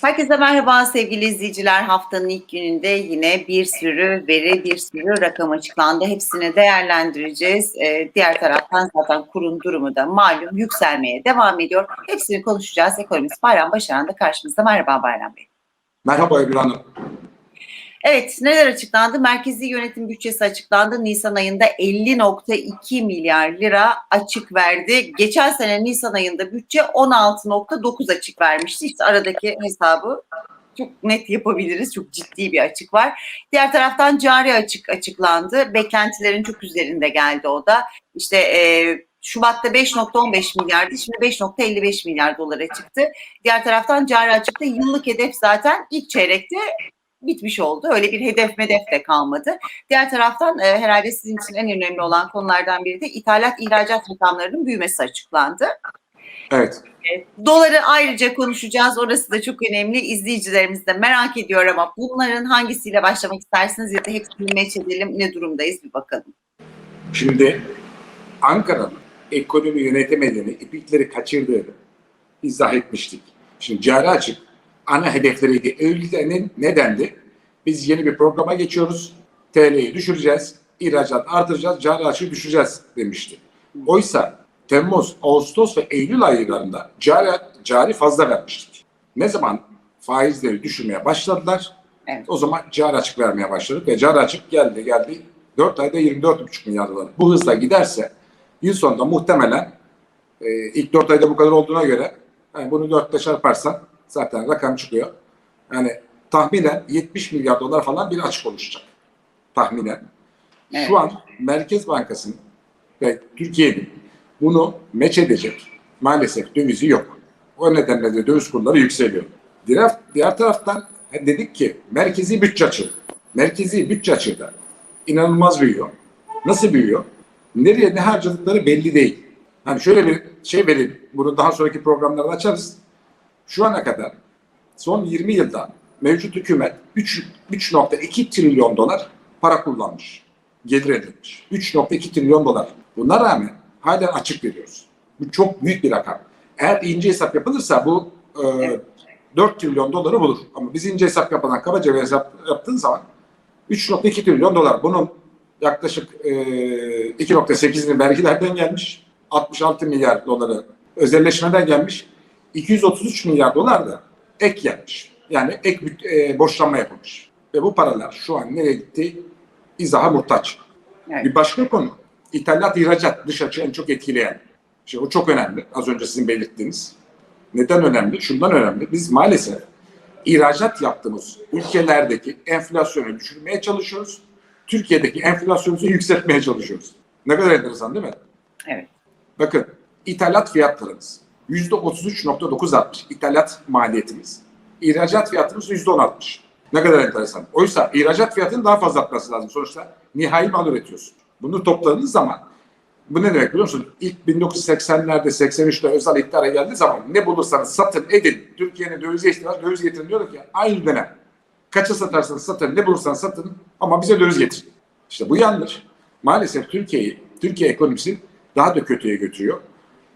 Herkese merhaba sevgili izleyiciler. Haftanın ilk gününde yine bir sürü veri, bir sürü rakam açıklandı. Hepsini değerlendireceğiz. Ee, diğer taraftan zaten kurun durumu da malum yükselmeye devam ediyor. Hepsini konuşacağız. Ekonomist Bayram Başaran da karşımızda. Merhaba Bayram Bey. Merhaba Ebru Hanım. Evet, neler açıklandı? Merkezi yönetim bütçesi açıklandı. Nisan ayında 50.2 milyar lira açık verdi. Geçen sene Nisan ayında bütçe 16.9 açık vermişti. İşte aradaki hesabı çok net yapabiliriz. Çok ciddi bir açık var. Diğer taraftan cari açık açıklandı. Beklentilerin çok üzerinde geldi o da. İşte e, Şubat'ta 5.15 milyardı. Şimdi 5.55 milyar dolara çıktı. Diğer taraftan cari açıkta yıllık hedef zaten ilk çeyrekte bitmiş oldu. Öyle bir hedef medef de kalmadı. Diğer taraftan e, herhalde sizin için en önemli olan konulardan biri de ithalat ihracat rakamlarının büyümesi açıklandı. Evet. E, doları ayrıca konuşacağız. Orası da çok önemli. İzleyicilerimiz de merak ediyor ama bunların hangisiyle başlamak istersiniz ya da hepsini meç edelim. Ne durumdayız bir bakalım. Şimdi Ankara'nın ekonomi yönetemediğini, iplikleri kaçırdığını izah etmiştik. Şimdi cari açık ana hedefleriydi. Eylül'de nedendi? Biz yeni bir programa geçiyoruz. TL'yi düşüreceğiz, ihracat artıracağız, cari açığı düşüreceğiz demişti. Oysa Temmuz, Ağustos ve Eylül aylarında cari, cari fazla vermiştik. Ne zaman faizleri düşürmeye başladılar, Evet. o zaman cari açık vermeye başladık ve cari açık geldi geldi 4 ayda 24,5 milyar dolar. Bu hızla giderse yıl sonunda muhtemelen e, ilk 4 ayda bu kadar olduğuna göre yani bunu 4 ile çarparsan zaten rakam çıkıyor. Yani tahminen 70 milyar dolar falan bir açık oluşacak. Tahminen. Evet. Şu an Merkez Bankası'nın ve Türkiye'nin bunu meç edecek maalesef dövizi yok. O nedenle de döviz kurları yükseliyor. Diğer, diğer taraftan dedik ki merkezi bütçe açığı. Merkezi bütçe açığı da inanılmaz büyüyor. Nasıl büyüyor? Nereye ne harcadıkları belli değil. Hani şöyle bir şey vereyim. Bunu daha sonraki programlarda açarız. Şu ana kadar son 20 yılda mevcut hükümet 3 3.2 trilyon dolar para kullanmış. Gelir edilmiş. 3.2 trilyon dolar. Buna rağmen hala açık veriyoruz. Bu çok büyük bir rakam. Eğer ince hesap yapılırsa bu e, 4 trilyon doları bulur. Ama biz ince hesap yapmadan kabaca bir hesap yaptığın zaman 3.2 trilyon dolar. Bunun yaklaşık e, 2.8'ini vergilerden gelmiş. 66 milyar doları özelleşmeden gelmiş. 233 milyar dolar da ek gelmiş. Yani ek e, borçlanma yapılmış. Ve bu paralar şu an nereye gitti? İzaha muhtaç. Evet. Bir başka konu. İthalat, ihracat dış açığı en çok etkileyen. Şey, o çok önemli. Az önce sizin belirttiğiniz. Neden önemli? Şundan önemli. Biz maalesef ihracat yaptığımız ülkelerdeki enflasyonu düşürmeye çalışıyoruz. Türkiye'deki enflasyonumuzu yükseltmeye çalışıyoruz. Ne kadar enteresan değil mi? Evet. Bakın ithalat fiyatlarımız %33.9 artmış. İthalat maliyetimiz. İhracat fiyatımız %10 Ne kadar enteresan. Oysa ihracat fiyatının daha fazla artması lazım. Sonuçta nihai mal üretiyorsun. Bunu topladığınız zaman bu ne demek biliyor musun? İlk 1980'lerde 83'te özel iktidara geldiği zaman ne bulursanız satın edin. Türkiye'nin dövize ihtiyacı döviz getirin diyorduk ya. Aynı dönem. Kaça satarsanız satın, ne bulursanız satın ama bize döviz getirin. İşte bu yanlış. Maalesef Türkiye'yi, Türkiye ekonomisini daha da kötüye götürüyor.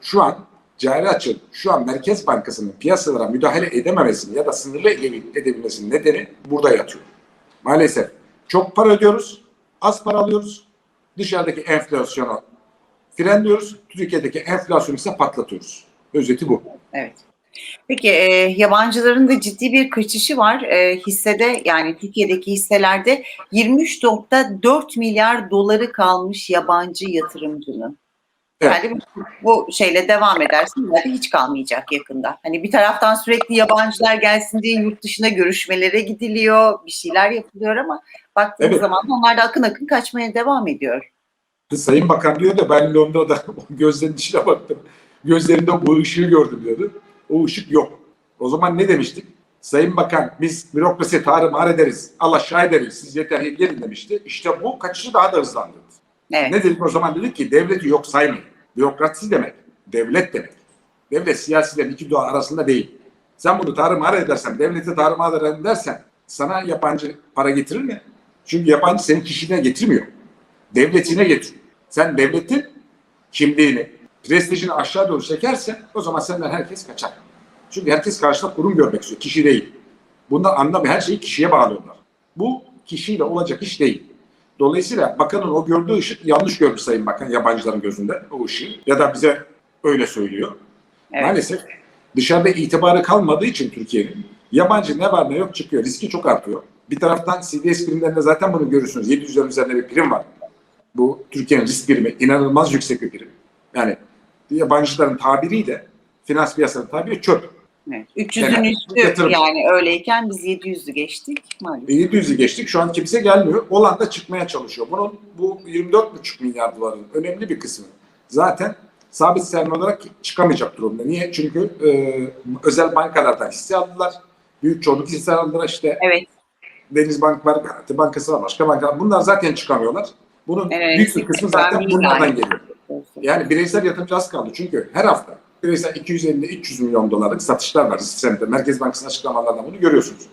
Şu an cari açığın, şu an Merkez Bankası'nın piyasalara müdahale edememesini ya da sınırlı edebilmesinin nedeni burada yatıyor. Maalesef çok para ödüyoruz, az para alıyoruz. Dışarıdaki enflasyonu frenliyoruz, Türkiye'deki enflasyonu ise patlatıyoruz. Özeti bu. Evet. Peki e, yabancıların da ciddi bir kaçışı var. E, hissede yani Türkiye'deki hisselerde 23.4 milyar doları kalmış yabancı yatırımcının. Evet. Yani bu, şeyle devam edersin belki hiç kalmayacak yakında. Hani bir taraftan sürekli yabancılar gelsin diye yurt dışına görüşmelere gidiliyor, bir şeyler yapılıyor ama baktığımız Evet. zaman onlar da akın akın kaçmaya devam ediyor. Sayın Bakan diyor da ben Londra'da gözlerinin içine baktım. Gözlerinde bu ışığı gördüm diyordu. O ışık yok. O zaman ne demiştik? Sayın Bakan biz bürokrasi tarımar ederiz. Allah aşağı ederiz. Siz yeter gelin demişti. İşte bu kaçışı daha da hızlandırdı. Evet. Ne dedik o zaman dedik ki devleti yok saymayın. Bürokrasi demek, devlet demek. Devlet siyasilerin iki dua arasında değil. Sen bunu tarımar edersen, devleti tarımar edersen sana yabancı para getirir mi? Çünkü yabancı senin kişiliğine getirmiyor. Devletine getiriyor. Sen devletin kimliğini, prestijini aşağı doğru çekersen o zaman senden herkes kaçar. Çünkü herkes karşıda kurum görmek istiyor. Kişi değil. Bunlar anlamıyor. Her şeyi kişiye bağlıyorlar. Bu kişiyle olacak iş değil. Dolayısıyla bakanın o gördüğü ışık yanlış görmüş Sayın Bakan yabancıların gözünde o ışığı. Ya da bize öyle söylüyor. Evet. Maalesef dışarıda itibarı kalmadığı için Türkiye'nin yabancı ne var ne yok çıkıyor. Riski çok artıyor. Bir taraftan CDS primlerinde zaten bunu görürsünüz. 700 liranın üzerinde bir prim var. Bu Türkiye'nin risk primi inanılmaz yüksek bir prim. Yani yabancıların tabiriyle finans piyasanın tabiri çöp. Evet. 300'ün Yani üstü yatırım. yani öyleyken biz 700'ü geçtik maalesef. 700'ü geçtik. Şu an kimse gelmiyor. Olan da çıkmaya çalışıyor. Bunun bu 24,5 milyar doların önemli bir kısmı zaten sabit sermaye olarak çıkamayacak durumda. Niye? Çünkü e, özel bankalardan hisse aldılar. Büyük çoğunluk hisse aldılar. İşte Evet. Denizbank var, Garanti Bankası var, başka bankalar. Bunlar zaten çıkamıyorlar. Bunun Evet, büyük bir kısmı zaten bunlardan geliyor. Yani bireysel yatırımcı az kaldı. Çünkü her hafta bireysel 250-300 milyon dolarlık satışlar var. Risk senedi. Merkez Bankası'nın açıklamalarından bunu görüyorsunuz.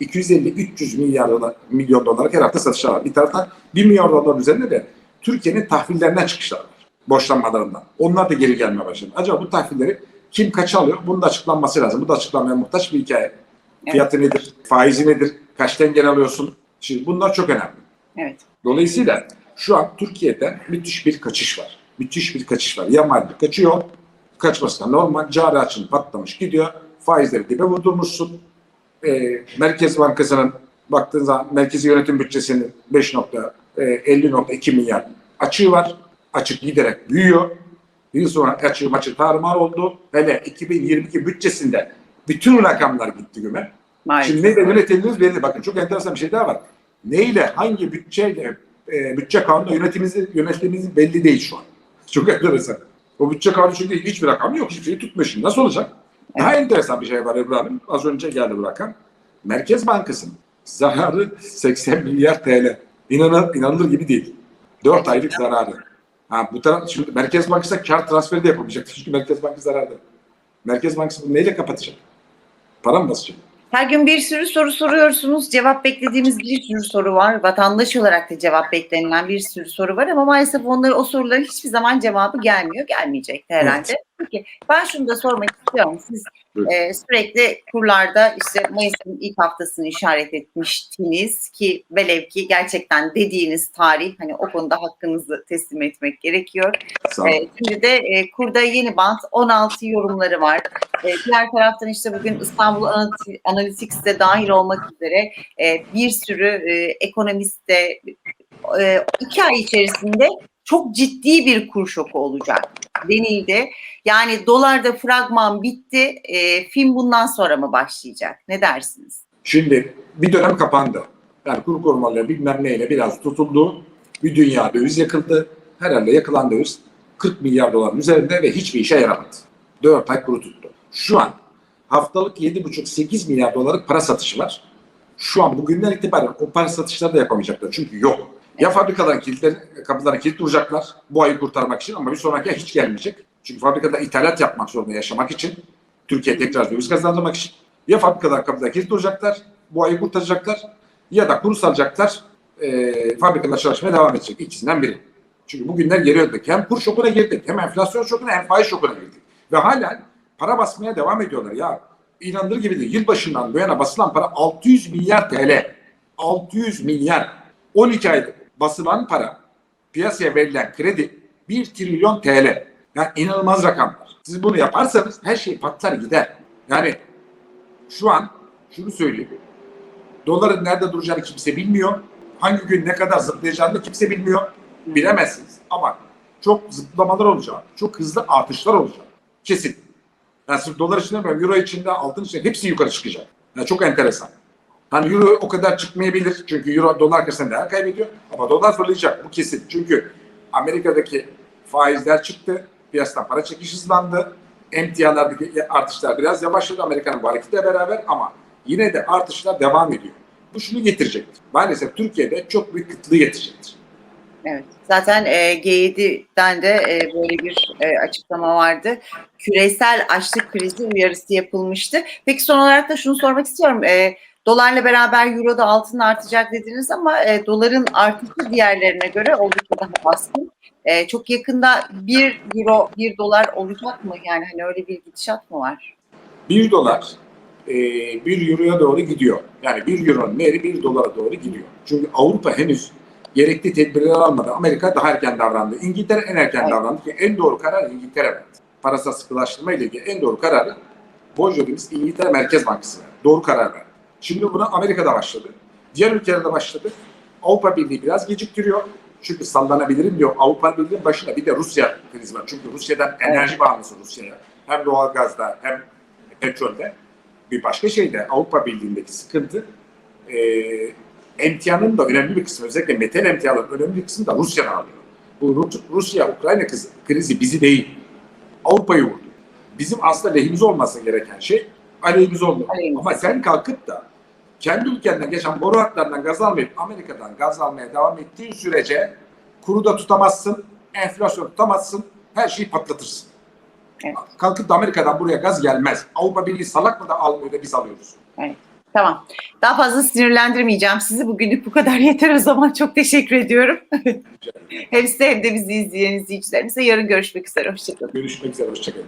250-300 milyar dolar, milyon dolarlık her hafta satışlar var. Bir taraftan 1 milyar dolar üzerinde de Türkiye'nin tahvillerinden çıkışlar var. Borçlanmalarından. Onlar da geri gelmeye başladı. Acaba bu tahvilleri kim kaça alıyor? Bunun da açıklanması lazım. Bu da açıklanmaya muhtaç bir hikaye. Fiyatı nedir? Faizi nedir? Kaçtan gel alıyorsun? Şimdi bunlar çok önemli. Evet. Dolayısıyla şu an Türkiye'de müthiş bir kaçış var. Müthiş bir kaçış var. Ya mali kaçıyor, kaçması normal. Cari açın patlamış gidiyor. Faizleri dibe vurdurmuşsun. Ee, Merkez Bankası'nın baktığın zaman merkezi yönetim bütçesinin 5.50.2 milyar açığı var. Açık giderek büyüyor. Yıl sonra açığı maçı tarumar oldu. Hele 2022 bütçesinde bütün rakamlar gitti güme. Maalesef. Şimdi neyle yönetildiğimiz belli. Bakın çok enteresan bir şey daha var. Neyle, hangi bütçeyle, e, bütçe kanunu yönetimimizi, yönetimimiz belli değil şu an. Çok enteresan. O bütçe kanunu çünkü hiçbir rakam yok. Hiçbir şeyi tutmuyor şimdi. Nasıl olacak? Daha enteresan bir şey var Ebru Hanım. Az önce geldi bu rakam. Merkez Bankası'nın zararı 80 milyar TL. İnanır, inanılır gibi değil. 4 aylık zararı. Ha, bu taraf, şimdi Merkez Bankası kar transferi de yapamayacak. Çünkü Merkez Bankası zararda. Merkez Bankası bunu neyle kapatacak? Para mı basacak? Her gün bir sürü soru soruyorsunuz. Cevap beklediğimiz bir sürü soru var. Vatandaş olarak da cevap beklenilen bir sürü soru var ama maalesef onları o soruların hiçbir zaman cevabı gelmiyor. Gelmeyecek de herhalde. Peki ben şunu da sormak istiyorum. Siz e, sürekli kurlarda işte Mayıs'ın ilk haftasını işaret etmiştiniz ki velev ki gerçekten dediğiniz tarih hani o konuda hakkınızı teslim etmek gerekiyor. E, şimdi de e, kurda yeni bant 16 yorumları var. E, diğer taraftan işte bugün İstanbul Anal- Analytics'te dahil olmak üzere e, bir sürü e, ekonomist de e, iki ay içerisinde çok ciddi bir kur şoku olacak denildi. Yani dolarda fragman bitti. E, film bundan sonra mı başlayacak? Ne dersiniz? Şimdi bir dönem kapandı. Yani kur korumaları bilmem neyle biraz tutuldu. Bir dünya döviz yakıldı. Herhalde yakılan döviz 40 milyar doların üzerinde ve hiçbir işe yaramadı. 4 ay kuru tuttu. Şu an haftalık 7,5-8 milyar dolarlık para satışı var. Şu an bugünden itibaren o para satışları da yapamayacaklar. Çünkü yok. Ya fabrikadan kilitler, kapılara kilit duracaklar bu ayı kurtarmak için ama bir sonraki ay hiç gelmeyecek. Çünkü fabrikada ithalat yapmak zorunda yaşamak için. Türkiye tekrar döviz kazandırmak için. Ya fabrikadan kapıda kilit duracaklar, bu ayı kurtaracaklar ya da kuru salacaklar, e, fabrikalar çalışmaya devam edecek. İkisinden biri. Çünkü bugünler geri ödedik. Hem kur şokuna girdik, hem enflasyon şokuna hem faiz şokuna girdik. Ve halen para basmaya devam ediyorlar. Ya inanılır gibi değil. Yılbaşından bu yana basılan para 600 milyar TL. 600 milyar. 12 ayda basılan para, piyasaya verilen kredi 1 trilyon TL. Yani inanılmaz rakamlar. Siz bunu yaparsanız her şey patlar gider. Yani şu an şunu söyleyeyim. Doların nerede duracağını kimse bilmiyor. Hangi gün ne kadar zıplayacağını kimse bilmiyor. Bilemezsiniz. Ama çok zıplamalar olacak. Çok hızlı artışlar olacak. Kesin. Yani sırf dolar için demiyorum. Euro içinde, altın içinde hepsi yukarı çıkacak. Yani çok enteresan. Hani euro o kadar çıkmayabilir. Çünkü euro dolar karşısında değer kaybediyor. Ama dolar fırlayacak. Bu kesin. Çünkü Amerika'daki faizler çıktı. Piyasadan para çekiş hızlandı. Emtialardaki artışlar biraz yavaşladı Amerika'nın bu hareketle beraber ama yine de artışlar devam ediyor. Bu şunu getirecektir. Maalesef Türkiye'de çok büyük kıtlığı getirecektir. Evet. Zaten e, G7'den de e, böyle bir e, açıklama vardı. Küresel açlık krizi uyarısı yapılmıştı. Peki son olarak da şunu sormak istiyorum. E, dolarla beraber euro da altın artacak dediniz ama e, doların artışı diğerlerine göre oldukça daha baskın. E, çok yakında 1 euro 1 dolar olacak mı? Yani hani öyle bir gidişat mı var? 1 dolar e, 1 euroya doğru gidiyor. Yani 1 euronun değeri 1 dolara doğru gidiyor. Çünkü Avrupa henüz gerekli tedbirler almadı. Amerika daha erken davrandı. İngiltere en erken Evet. davrandı ki en doğru karar İngiltere verdi. Parasal sıkılaştırma ile ilgili en doğru kararı Bonjour'umuz İngiltere Merkez Bankası verdi. Doğru karar verdi. Şimdi buna Amerika'da başladı. Diğer ülkelerde başladı. Avrupa Birliği biraz geciktiriyor. Çünkü sallanabilirim diyor. Avrupa Birliği'nin başında bir de Rusya krizi var. Çünkü Rusya'dan enerji bağımlısı Rusya'ya. Hem doğalgazda hem petrolde. Bir başka şey de Avrupa Birliği'ndeki sıkıntı e, emtianın da önemli bir kısmı özellikle metal emtiaların önemli bir kısmı da Rusya'dan alıyor. Bu Ru- Rusya-Ukrayna krizi, bizi değil Avrupa'yı vurdu. Bizim aslında lehimize olması gereken şey aleyhimize oldu. Aleyhimize. Ama sen kalkıp da kendi ülkenden geçen boru hatlarından gaz almayıp Amerika'dan gaz almaya devam ettiğin sürece kuru da tutamazsın, enflasyon tutamazsın, her şeyi patlatırsın. Evet. Kalkıp da Amerika'dan buraya gaz gelmez. Avrupa Birliği salak mı da almıyor da biz alıyoruz. Tamam. Daha fazla sinirlendirmeyeceğim sizi. Bugünlük bu kadar yeter o zaman. Çok teşekkür ediyorum. hem size hem de bizi izleyen izleyicilerimize yarın görüşmek üzere. Hoşçakalın. Görüşmek üzere, hoşçakalın.